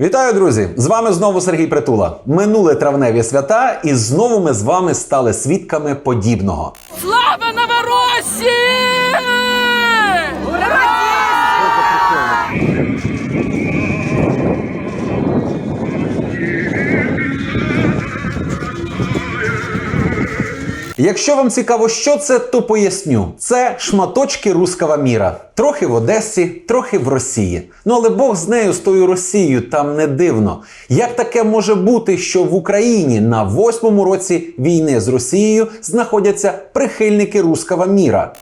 Вітаю, друзі! З вами знову Сергій Притула. Минули травневі свята, і знову ми з вами стали свідками подібного. Слава Новоросії! Якщо вам цікаво, що це, то поясню. Це шматочки руского міра. Трохи в Одесі, трохи в Росії. Ну але Бог з нею, з тою Росією, там не дивно. Як таке може бути, що в Україні на восьмому році війни з Росією знаходяться прихильники руского міра?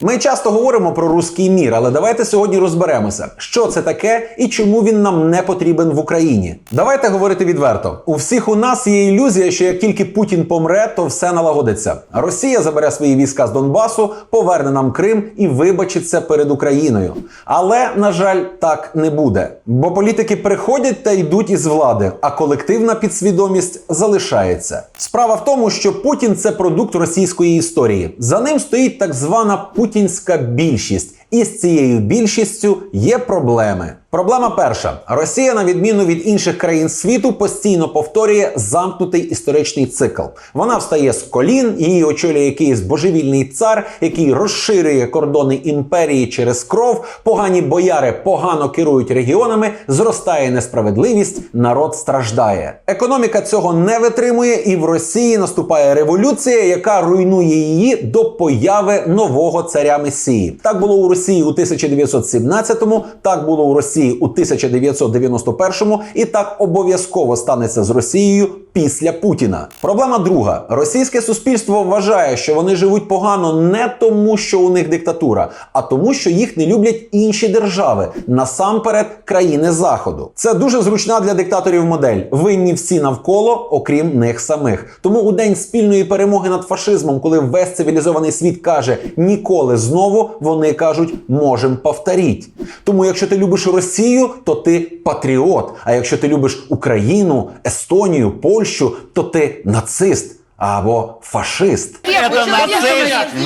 Ми часто говоримо про руський мір, але давайте сьогодні розберемося, що це таке і чому він нам не потрібен в Україні. Давайте говорити відверто. У всіх у нас є ілюзія, що як тільки Путін помре, то все налагодиться. Росія забере свої війська з Донбасу, поверне нам Крим і вибачиться перед Україною. Але на жаль, так не буде. Бо політики приходять та йдуть із влади, а колективна підсвідомість залишається. Справа в тому, що Путін це продукт російської історії. За ним стоїть так звана путінська більшість. І з цією більшістю є проблеми. Проблема перша: Росія, на відміну від інших країн світу, постійно повторює замкнутий історичний цикл. Вона встає з колін, її очолює якийсь божевільний цар, який розширює кордони імперії через кров. Погані бояри погано керують регіонами, зростає несправедливість, народ страждає. Економіка цього не витримує, і в Росії наступає революція, яка руйнує її до появи нового царя Месії. Так було у Росії у 1917-му, так було у Росії у 1991-му, і так обов'язково станеться з Росією після Путіна. Проблема друга: російське суспільство вважає, що вони живуть погано не тому, що у них диктатура, а тому, що їх не люблять інші держави, насамперед країни Заходу. Це дуже зручна для диктаторів модель. Винні всі навколо, окрім них самих. Тому у день спільної перемоги над фашизмом, коли весь цивілізований світ каже ніколи знову, вони кажуть, можем повторіть. Тому, якщо ти любиш Росію, то ти патріот. А якщо ти любиш Україну, Естонію, Польщу, то ти нацист або фашист. Это нацист,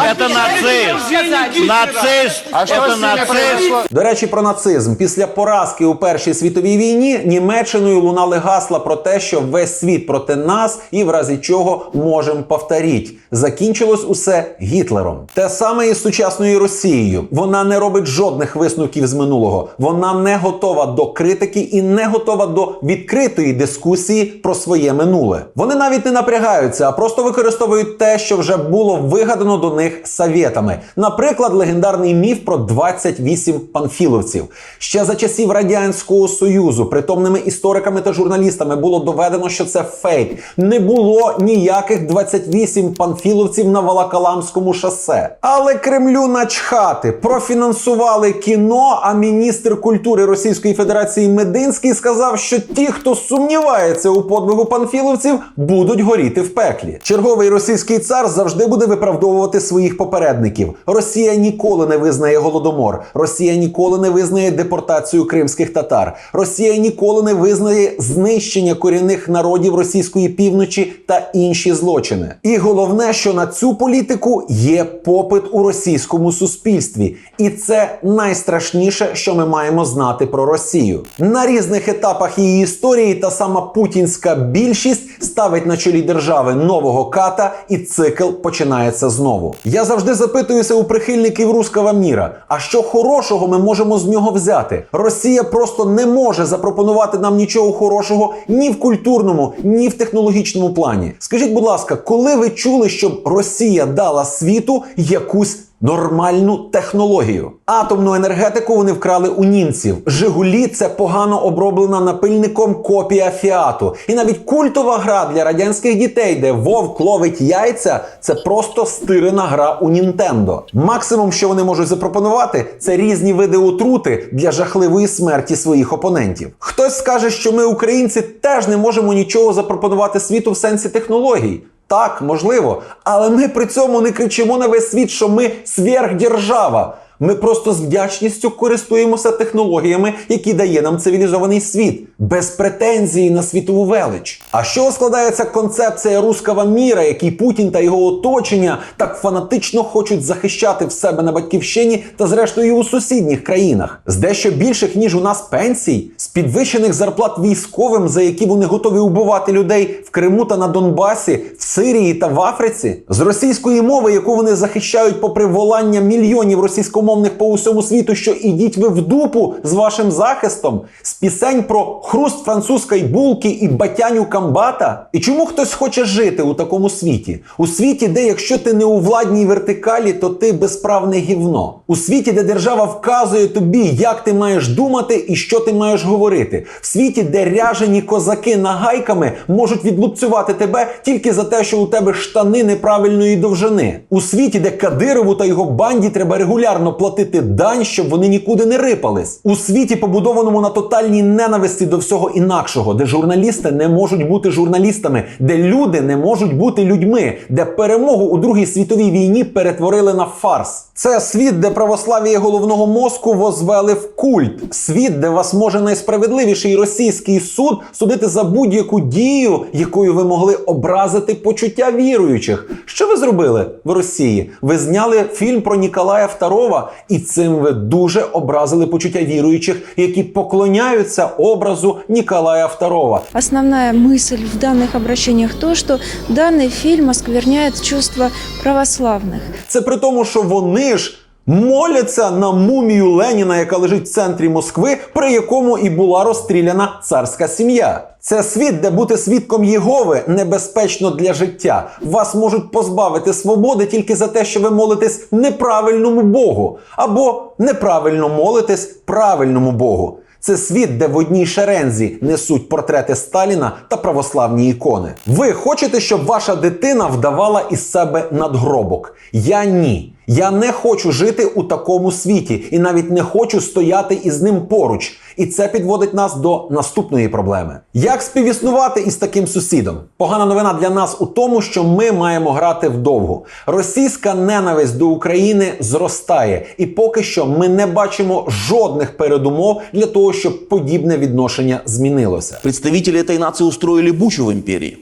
это нацист, нацист, это нацист. До речі, про нацизм після поразки у Першій світовій війні Німеччиною лунали гасла про те, що весь світ проти нас і в разі чого можем повторіть. Закінчилось усе Гітлером. Те саме і з сучасною Росією. Вона не робить жодних висновків з минулого. Вона не готова до критики і не готова до відкритої дискусії про своє минуле. Вони навіть не напрягаються, а просто використовують те, що вже було вигадано до них совєтами. Наприклад, легендарний міф про 28 панфіловців. Ще за часів радянського союзу притомними істориками та журналістами було доведено, що це фейк. Не було ніяких 28 панфіловців на Волоколамському шосе. Але Кремлю начхати профінансували кіно. А міністр культури Російської Федерації Мединський сказав, що ті, хто сумнівається у подвигу панфіловців, будуть горіти в пеклі. Черговий російський цар завжди буде виправдовувати своїх попередників. Росія ніколи не визнає голодомор. Росія ніколи не визнає депортацію кримських татар. Росія ніколи не визнає знищення корінних народів російської півночі та інші злочини. І головне, що на цю політику є попит у російському суспільстві, і це найстрашніше, що ми маємо знати про Росію. На різних етапах її історії та сама путінська більшість ставить на чолі держави нового ката, і цикл починається знову. Я завжди запитуюся у прихильників руского міра: а що хорошого ми можемо з нього взяти? Росія просто не може запропонувати нам нічого хорошого ні в культурному, ні в технологічному плані. Скажіть, будь ласка, коли ви чули, щоб Росія дала світу якусь нормальну технологію. Атомну енергетику вони вкрали у німців. Жигулі це погано оброблена напильником копія фіату. І навіть культова гра для радянських дітей, де вовк ловить яйця, це просто стирена гра у Нінтендо. Максимум, що вони можуть запропонувати, це різні види отрути для жахливої смерті своїх опонентів. Хтось скаже, що ми, українці, теж не можемо нічого запропонувати світу в сенсі технологій. Так, можливо, але ми при цьому не кричимо на весь світ, що ми сверхдержава. Ми просто з вдячністю користуємося технологіями, які дає нам цивілізований світ, без претензії на світову велич. А що складається концепція руского міра, який Путін та його оточення так фанатично хочуть захищати в себе на батьківщині та зрештою у сусідніх країнах, з дещо більших ніж у нас пенсій, з підвищених зарплат військовим, за які вони готові убивати людей в Криму та на Донбасі, в Сирії та в Африці, з російської мови, яку вони захищають попри волання мільйонів російськомовних по усьому світу, що ідіть ви в дупу з вашим захистом, з пісень про хруст французької булки і батяню камбата. І чому хтось хоче жити у такому світі? У світі, де якщо ти не у владній вертикалі, то ти безправне гівно. У світі, де держава вказує тобі, як ти маєш думати і що ти маєш говорити. В світі, де ряжені козаки нагайками можуть відлупцювати тебе тільки за те, що у тебе штани неправильної довжини. У світі, де Кадирову та його банді треба регулярно платити дань, щоб вони нікуди не рипались. У світі, побудованому на тотальній ненависті до всього інакшого, де журналісти не можуть бути журналістами, де люди не можуть бути людьми, де перемогу у Другій світовій війні перетворили на фарс. Це світ, де православ'я головного мозку возвели в культ. Світ, де вас може найсправедливіший російський суд судити за будь-яку дію, якою ви могли образити почуття віруючих. Що ви зробили в Росії? Ви зняли фільм про Ніколая II, і цим ви дуже образили почуття віруючих, які поклоняються образу Ніколая II. Основная мысль в данных обращениях то, что данный фильм оскверняет чувства православных. Це при тому, що вони ж. Моляться на мумію Леніна, яка лежить в центрі Москви, при якому і була розстріляна царська сім'я. Це світ, де бути свідком Єгови небезпечно для життя. Вас можуть позбавити свободи тільки за те, що ви молитесь неправильному Богу, або неправильно молитесь правильному Богу. Це світ, де в одній шерензі несуть портрети Сталіна та православні ікони. Ви хочете, щоб ваша дитина вдавала із себе надгробок? Я ні. Я не хочу жити у такому світі і навіть не хочу стояти із ним поруч. І це підводить нас до наступної проблеми: як співіснувати із таким сусідом? Погана новина для нас у тому, що ми маємо грати вдовгу. Російська ненависть до України зростає, і поки що ми не бачимо жодних передумов для того, щоб подібне відношення змінилося. Представители этой нации устроили бучу в империи.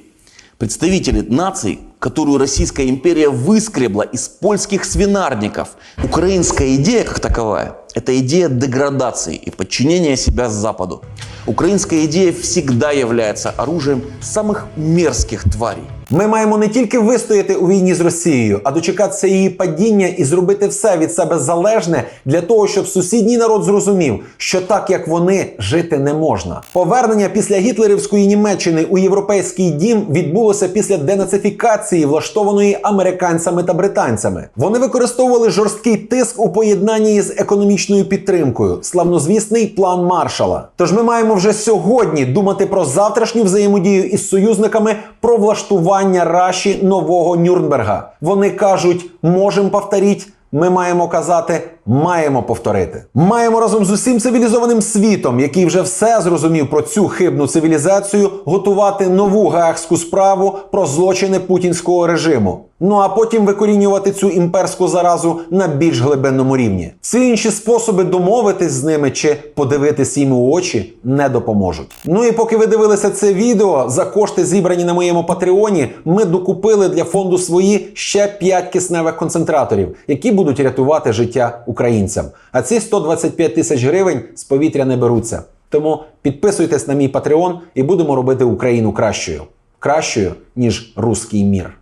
Представители нации, которую Российская империя выскребла из польских свинарников. Украинская идея как таковая – это идея деградации и подчинения себя Западу. Украинская идея всегда является оружием самых мерзких тварей. Ми маємо не тільки вистояти у війні з Росією, а дочекатися її падіння і зробити все від себе залежне для того, щоб сусідній народ зрозумів, що так як вони жити не можна. Повернення після гітлерівської Німеччини у європейський дім відбулося після денацифікації, влаштованої американцями та британцями. Вони використовували жорсткий тиск у поєднанні з економічною підтримкою, славнозвісний план Маршала. Тож ми маємо вже сьогодні думати про завтрашню взаємодію із союзниками, про влаштування Раші нового Нюрнберга. Вони кажуть, можемо повторіть. Ми маємо казати, маємо повторити. Маємо разом з усім цивілізованим світом, який вже все зрозумів про цю хибну цивілізацію, готувати нову гаагську справу про злочини путінського режиму. Ну а потім викорінювати цю імперську заразу на більш глибинному рівні. Всі інші способи домовитись з ними чи подивитись їм у очі не допоможуть. Ну і поки ви дивилися це відео, за кошти зібрані на моєму патреоні, ми докупили для фонду свої ще 5 кисневих концентраторів, які будуть рятувати життя українцям. А ці 125 тисяч гривень з повітря не беруться. Тому підписуйтесь на мій патреон і будемо робити Україну кращою, кращою ніж руський мір.